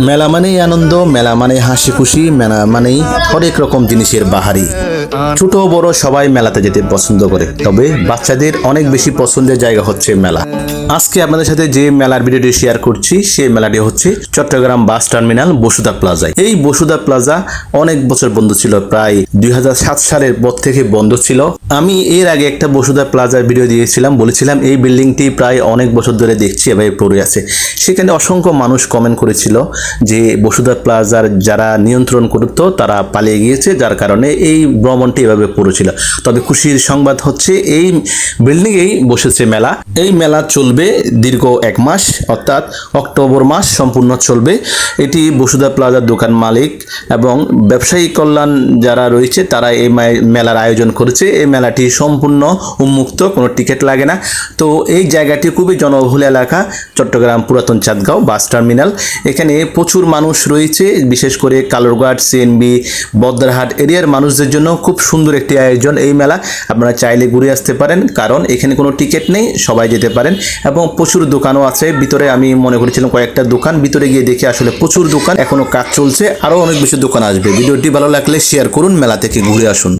মেলা মানেই আনন্দ মেলা মানে হাসি খুশি মেলা মানেই হরেক রকম জিনিসের বাহারি। ছোট বড় সবাই মেলাতে যেতে পছন্দ করে। তবে বাচ্চাদের অনেক বেশি পছন্দের জায়গা হচ্ছে মেলা। আজকে আপনাদের সাথে যে মেলার ভিডিওটি শেয়ার করছি, সেই মেলাটি হচ্ছে চট্টগ্রাম বাস টার্মিনাল বসুধা প্লাজায়। এই বসুধা প্লাজা অনেক বছর বন্ধ ছিল, প্রায় দুই সালের পর থেকে বন্ধ ছিল। আমি এর আগে একটা বসুধা প্লাজার ভিডিও দিয়েছিলাম, বলেছিলাম এই বিল্ডিংটি প্রায় অনেক বছর ধরে দেখছি, এভাবে পড়ে আছে। সেখানে অসংখ্য মানুষ কমেন্ট করেছিল যে বসুধা প্লাজার যারা নিয়ন্ত্রণ করতো, তারা পালিয়ে গিয়েছে, যার কারণে এই ভ্রমণটি এভাবে পড়েছিল। তবে খুশির সংবাদ হচ্ছে, এই বিল্ডিংয়েই বসেছে মেলা। এই মেলা চলবে দীর্ঘ এক মাস, অর্থাৎ অক্টোবর মাস সম্পূর্ণ চলবে। এটি বসুধা প্লাজার দোকান মালিক এবং ব্যবসায়ী কল্যাণ যারা রয়েছে, তারা এই মেলার আয়োজন করেছে। এই মেলাটি সম্পূর্ণ উন্মুক্ত, কোনো টিকিট লাগে না। তো এই জায়গাটি খুবই জনবহুল এলাকা, চট্টগ্রাম পুরাতন চাঁদগাঁও বাস টার্মিনাল। এখানে প্রচুর মানুষ রয়েছে, বিশেষ করে কালুরঘাট, সিএনবি বদ্রারহাট এরিয়ার মানুষদের জন্য খুব সুন্দর একটি আয়োজন এই মেলা। আপনারা চাইলে ঘুরে আসতে পারেন, কারণ এখানে কোনো টিকিট নেই, সবাই যেতে পারেন। এবং প্রচুর দোকানও আছে, ভিতরে আমি মনে করেছিলাম কয়েকটা দোকান, ভিতরে গিয়ে দেখে আসলে প্রচুর দোকান এখনও কাজ চলছে, আরও অনেক বেশি দোকান আসবে। ভিডিওটি ভালো লাগলে শেয়ার করুন মেলা থেকে ঘুরে আসুন।